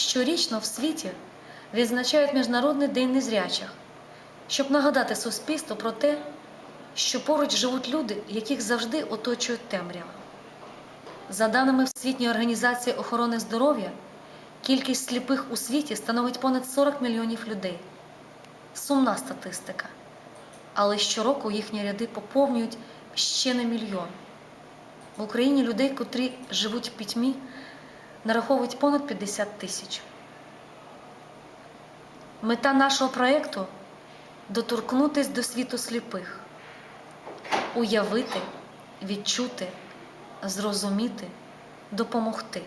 Щорічно в світі відзначають Міжнародний день незрячих, щоб нагадати суспільству про те, що поруч живуть люди, яких завжди оточує темрява. За даними Всесвітньої організації охорони здоров'я, кількість сліпих у світі становить понад 40 мільйонів людей. Сумна статистика. Але щороку їхні ряди поповнюють ще на мільйон. В Україні людей, котрі живуть в пітьмі, нараховують понад 50 тисяч. Мета нашого проєкту доторкнутись до світу сліпих, уявити, відчути, зрозуміти, допомогти.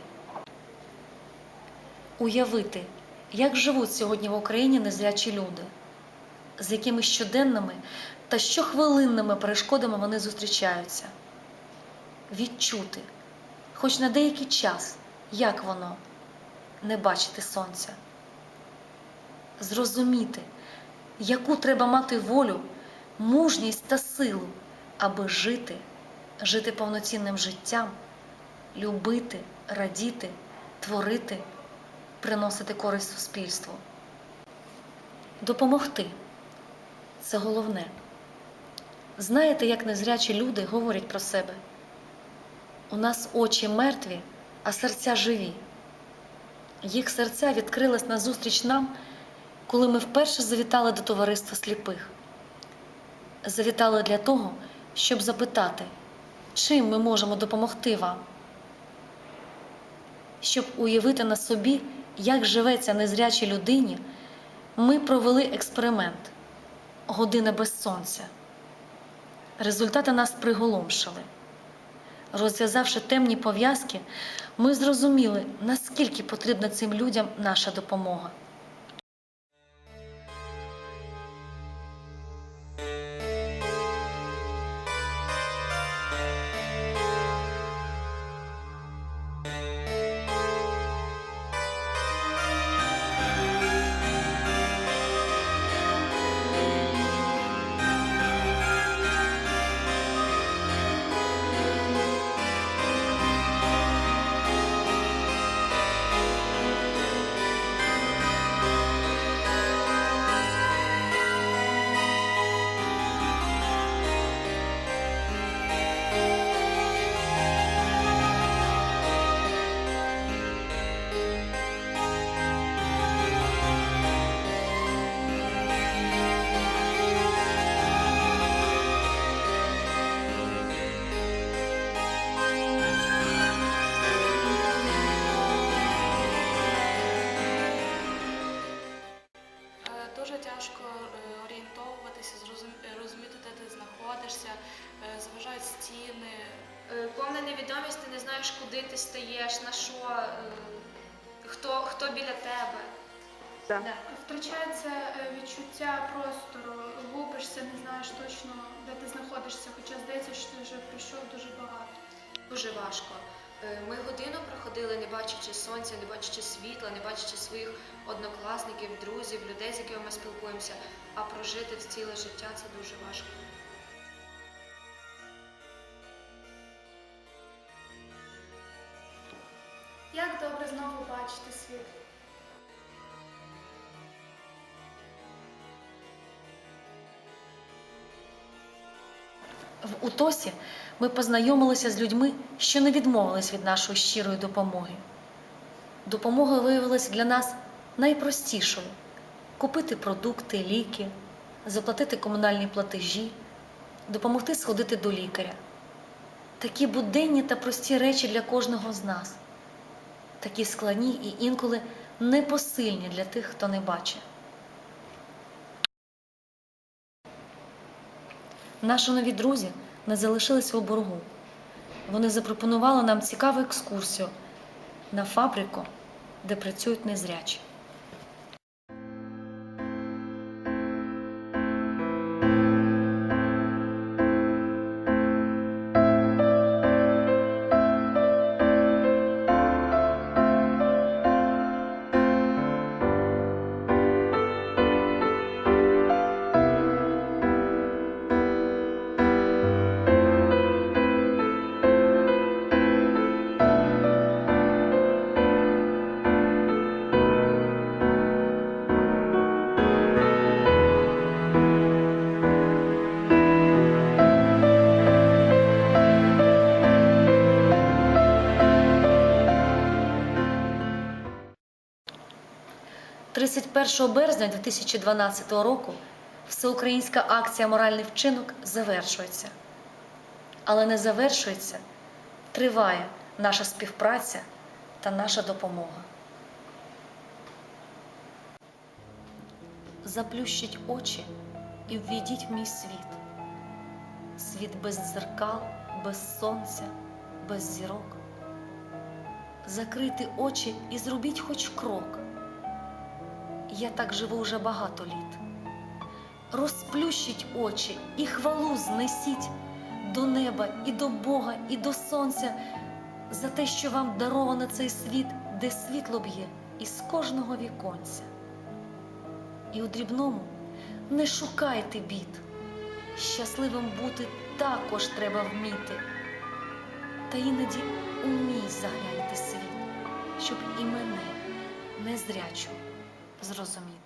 Уявити, як живуть сьогодні в Україні незрячі люди, з якими щоденними та щохвилинними перешкодами вони зустрічаються. Відчути, хоч на деякий час, як воно не бачити сонця. Зрозуміти, яку треба мати волю, мужність та силу, аби жити, жити повноцінним життям, любити, радіти, творити, приносити користь суспільству. Допомогти це головне. Знаєте, як незрячі люди говорять про себе? У нас очі мертві, а серця живі. Їх серця відкрились назустріч нам, коли ми вперше завітали до товариства сліпих. Завітали для того, щоб запитати, чим ми можемо допомогти вам, щоб уявити на собі, як живеться незрячій людині, ми провели експеримент Година без сонця. Результати нас приголомшили. Розв'язавши темні пов'язки, ми зрозуміли, наскільки потрібна цим людям наша допомога. Знаходишся, е, заважають стіни. Е, Повна невідомість, ти не знаєш, куди ти стаєш, на що, е, хто, хто біля тебе. Да. Да. Втрачається відчуття простору, губишся, не знаєш точно, де ти знаходишся, хоча здається, що ти вже пройшов дуже багато. Дуже важко. Ми годину проходили, не бачачи сонця, не бачачи світла, не бачачи своїх однокласників, друзів, людей, з якими ми спілкуємося. А прожити в ціле життя це дуже важко. В Утосі ми познайомилися з людьми, що не відмовились від нашої щирої допомоги. Допомога виявилася для нас найпростішою: купити продукти, ліки, заплатити комунальні платежі, допомогти сходити до лікаря. Такі буденні та прості речі для кожного з нас, такі складні і інколи непосильні для тих, хто не бачить. Наші нові друзі не залишилися у боргу. Вони запропонували нам цікаву екскурсію на фабрику, де працюють незрячі. 1 березня 2012 року всеукраїнська акція Моральний вчинок завершується. Але не завершується, триває наша співпраця та наша допомога. Заплющіть очі і ввійдіть в мій світ. Світ без дзеркал, без сонця, без зірок. Закрити очі і зробіть хоч крок. Я так живу вже багато літ. Розплющіть очі і хвалу знесіть до неба і до Бога, і до сонця за те, що вам даровано цей світ, де світло б'є із кожного віконця. І у дрібному не шукайте бід. Щасливим бути також треба вміти. Та іноді умій загляньте світ, щоб і мене незрячу Зрозумів.